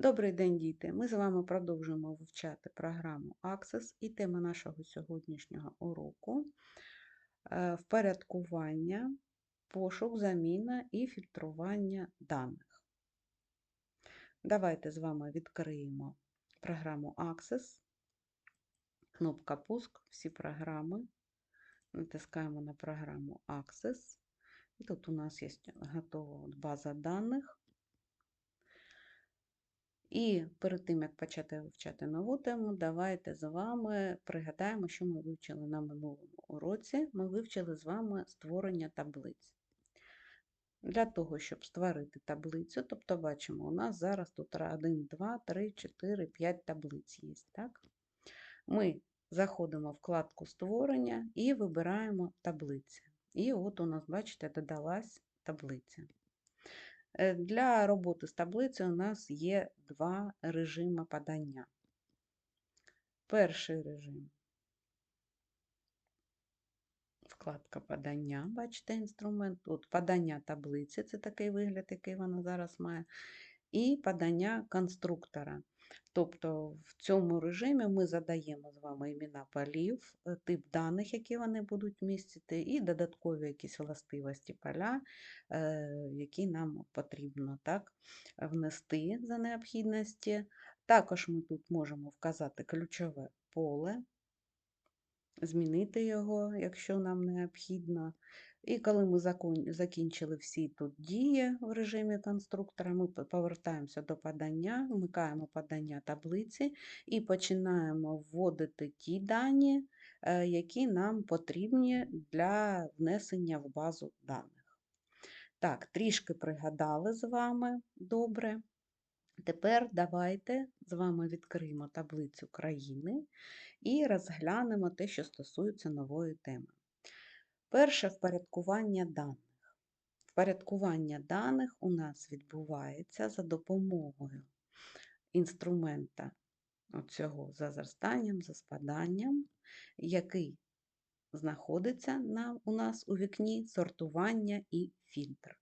Добрий день, діти! Ми з вами продовжуємо вивчати програму Access і тема нашого сьогоднішнього уроку е, впорядкування, пошук, заміна і фільтрування даних. Давайте з вами відкриємо програму Access, кнопка Пуск, всі програми. Натискаємо на програму Access. І тут у нас є готова база даних. І перед тим, як почати вивчати нову тему, давайте з вами пригадаємо, що ми вивчили на минулому уроці. Ми вивчили з вами створення таблиць. Для того, щоб створити таблицю, тобто бачимо, у нас зараз тут 1, 2, 3, 4, 5 таблиць є. Так? Ми заходимо в вкладку створення і вибираємо таблиці. І от у нас, бачите, додалась таблиця. Е, для роботи з таблицею у нас є два режими подання. Перший режим вкладка подання, бачите, інструмент. Тут подання таблиці це такий вигляд, який вона зараз має, і подання конструктора. Тобто в цьому режимі ми задаємо з вами імена полів, е, тип даних, які вони будуть містити, і додаткові якісь властивості поля, е, які нам потрібно так, внести за необхідності. Також ми тут можемо вказати ключове поле, змінити його, якщо нам необхідно. І коли ми закінчили всі тут дії в режимі конструктора, ми повертаємося до подання, вмикаємо подання таблиці і починаємо вводити ті дані, які нам потрібні для внесення в базу даних. Так, трішки пригадали з вами добре. Тепер давайте з вами відкриємо таблицю країни і розглянемо те, що стосується нової теми. Перше впорядкування даних. Впорядкування даних у нас відбувається за допомогою інструмента цього за зростанням, за спаданням, який знаходиться на, у нас у вікні сортування і фільтр.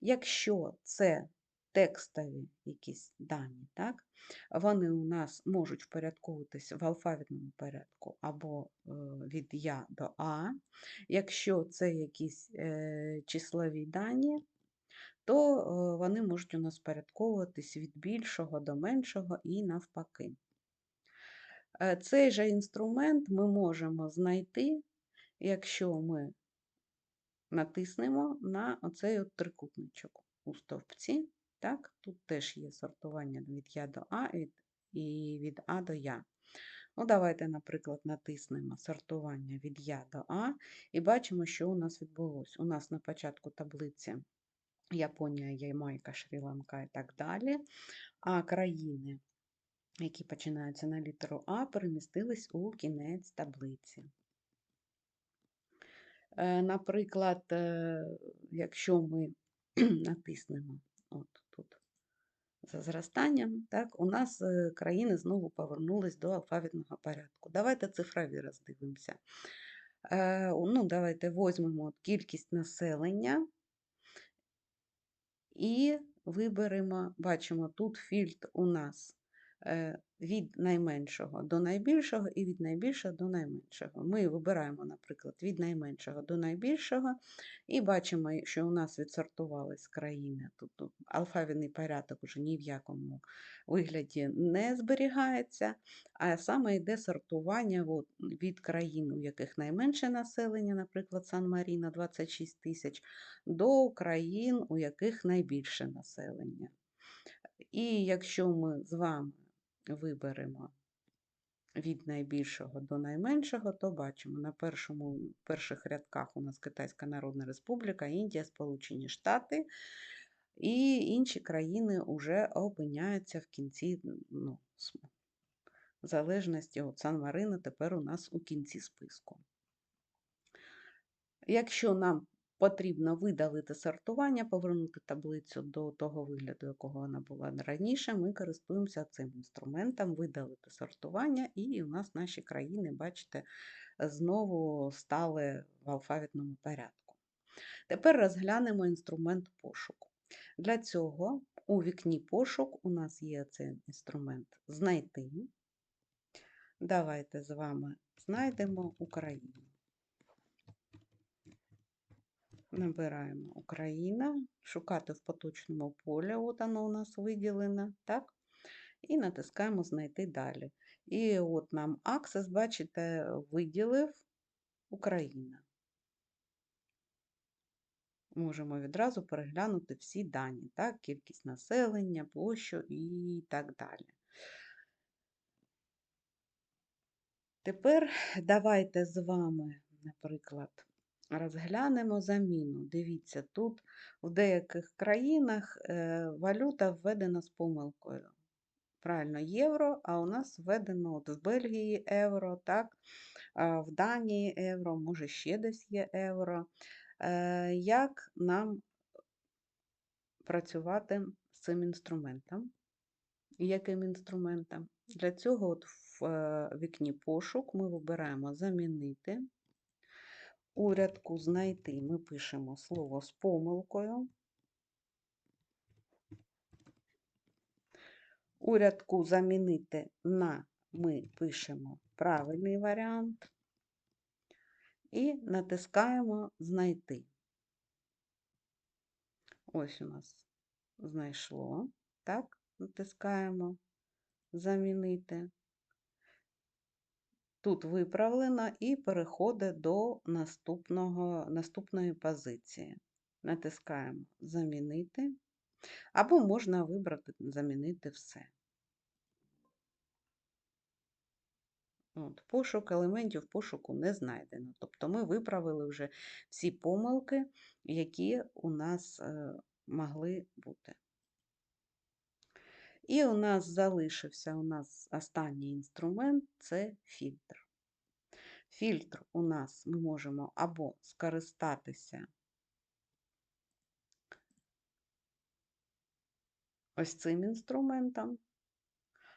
Якщо це текстові якісь дані, так? вони у нас можуть впорядковуватися в алфавітному порядку або е, від Я до А. Якщо це якісь е, числові дані, то е, вони можуть у нас впорядковуватись від більшого до меншого і навпаки. Цей же інструмент ми можемо знайти, якщо ми натиснемо на оцей от трикутничок у стовпці. Так? Тут теж є сортування від Я до А і від А до Я. Ну, Давайте, наприклад, натиснемо сортування від Я до А і бачимо, що у нас відбулося. У нас на початку таблиці Японія, Ямайка, Шрі-Ланка і так далі. А країни, які починаються на літеру А, перемістились у кінець таблиці. Е, наприклад, е, якщо ми натиснемо от за зростанням, так, у нас е, країни знову повернулись до алфавітного порядку. Давайте цифрові роздивимося. Е, ну, Давайте візьмемо кількість населення і виберемо, бачимо, тут фільтр у нас від найменшого до найбільшого і від найбільшого до найменшого. Ми вибираємо, наприклад, від найменшого до найбільшого, і бачимо, що у нас відсортувались країни. Тут алфавітний порядок вже ні в якому вигляді не зберігається, а саме йде сортування від країн, у яких найменше населення, наприклад, Сан-Маріна 26 тисяч, до країн, у яких найбільше населення. І якщо ми з вами виберемо від найбільшого до найменшого, то бачимо на першому, перших рядках у нас Китайська Народна Республіка, Індія, Сполучені Штати. І інші країни вже опиняються в кінці, ну, залежності від Сан Марина тепер у нас у кінці списку. Якщо нам Потрібно видалити сортування, повернути таблицю до того вигляду, якого вона була раніше. Ми користуємося цим інструментом, видалити сортування, і у нас наші країни, бачите, знову стали в алфавітному порядку. Тепер розглянемо інструмент пошуку. Для цього у вікні пошук у нас є цей інструмент знайти. Давайте з вами знайдемо Україну. Набираємо Україна, шукати в поточному полі, от воно у нас виділено, так? І натискаємо Знайти далі. І от нам Access, бачите, виділив Україна. Можемо відразу переглянути всі дані, так? Кількість населення, площу і так далі. Тепер давайте з вами, наприклад, розглянемо заміну. Дивіться, тут в деяких країнах е, валюта введена з помилкою. Правильно, євро, а у нас введено от в Бельгії євро, так, в Данії євро, може ще десь є євро. Е, Як нам працювати з цим інструментом? Яким інструментом? Для цього от в е, вікні пошук ми вибираємо Замінити. У рядку Знайти ми пишемо слово з помилкою. У рядку Замінити на ми пишемо правильний варіант і натискаємо Знайти. Ось у нас знайшло. Так, натискаємо Замінити. Тут виправлено і переходить до наступного, наступної позиції. Натискаємо Замінити, або можна вибрати Замінити все. От, Пошук елементів пошуку не знайдено. Тобто ми виправили вже всі помилки, які у нас е, могли бути. І у нас залишився у нас останній інструмент це фільтр. Фільтр у нас ми можемо або скористатися ось цим інструментом,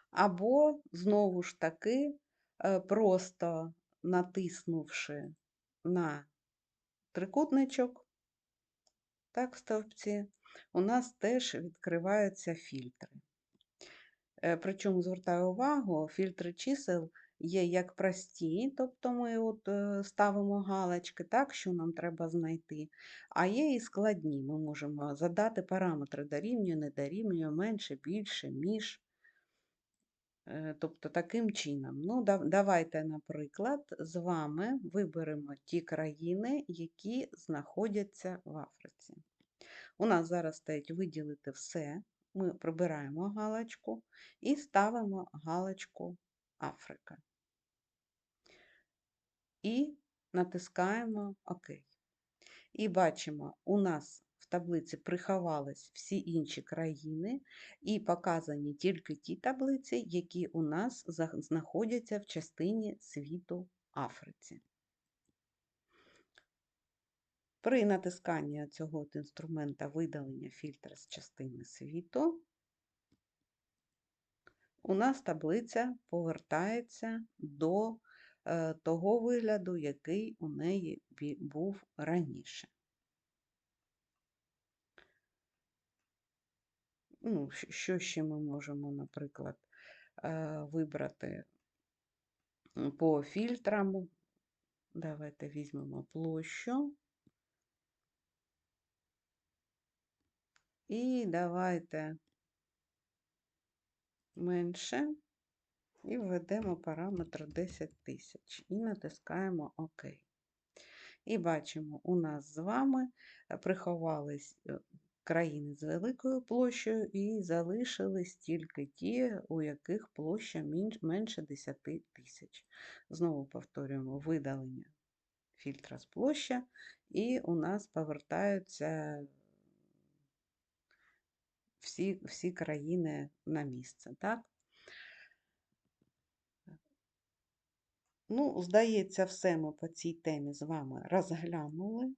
або, знову ж таки, е, просто натиснувши на трикутничок, так, в стовпці, у нас теж відкриваються фільтри. Е, Причому звертаю увагу, фільтри чисел є як прості, тобто ми от е, ставимо галочки, так, що нам треба знайти, а є і складні. Ми можемо задати параметри дорівнює, не дорівнює, менше, більше, між. Е, Тобто таким чином. Ну, Давайте, наприклад, з вами виберемо ті країни, які знаходяться в Африці. У нас зараз стоїть виділити все. Ми прибираємо галочку і ставимо галочку Африка. І натискаємо ОК. І бачимо, у нас в таблиці приховались всі інші країни, і показані тільки ті таблиці, які у нас знаходяться в частині світу Африці. При натисканні цього інструмента видалення фільтра з частини світу у нас таблиця повертається до е, того вигляду, який у неї був раніше. Ну, що ще ми можемо, наприклад, е, вибрати по фільтрам? Давайте візьмемо площу. І давайте менше. І введемо параметр 10 тисяч і натискаємо ОК. І бачимо, у нас з вами приховались е, країни з великою площею і залишились тільки ті, у яких площа менше 10 тисяч. Знову повторюємо видалення фільтра з площа, і у нас повертаються всі, всі країни на місце. Так? Ну, здається, все ми по цій темі з вами розглянули.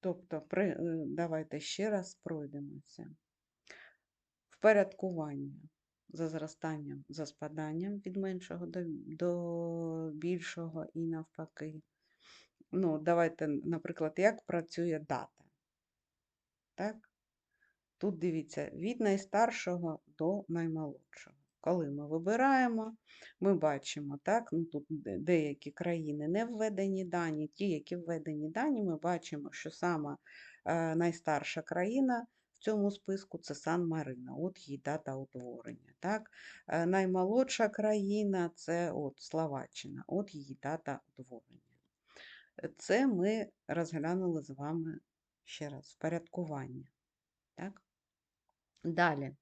Тобто, при, е, давайте ще раз пройдемося. Впорядкування за зростанням, за спаданням від меншого до, до більшого і навпаки. Ну, давайте, наприклад, як працює дата. Так? Тут дивіться, від найстаршого до наймолодшого. Коли ми вибираємо, ми бачимо, так, ну тут деякі країни не введені дані, ті, які введені дані, ми бачимо, що сама е, найстарша країна в цьому списку це Сан-Марино, от її дата утворення. Так? Е, Наймолодша країна це от Словаччина, от її дата утворення. Це ми розглянули з вами ще раз впорядкування. Так? Далі.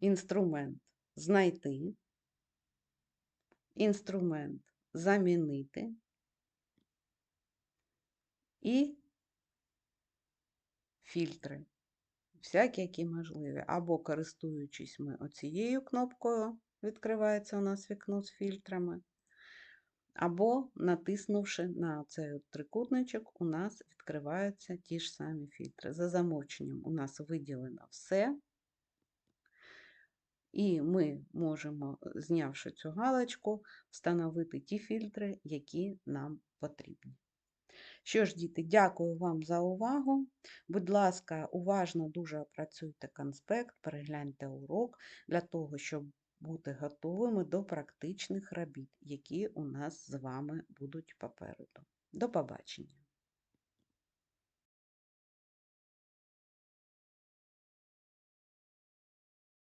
Інструмент знайти, інструмент замінити і фільтри. Всякі, які можливі. Або користуючись ми оцією кнопкою, відкривається у нас вікно з фільтрами, або натиснувши на цей трикутничок, у нас відкриваються ті ж самі фільтри. За замовченням у нас виділено все. І ми можемо, е, знявши цю галочку, встановити ті фільтри, які нам потрібні. Що ж, діти, дякую вам за увагу. Будь ласка, уважно дуже опрацюйте конспект, перегляньте урок для того, щоб бути готовими до практичних робіт, які у нас з вами будуть попереду. До побачення!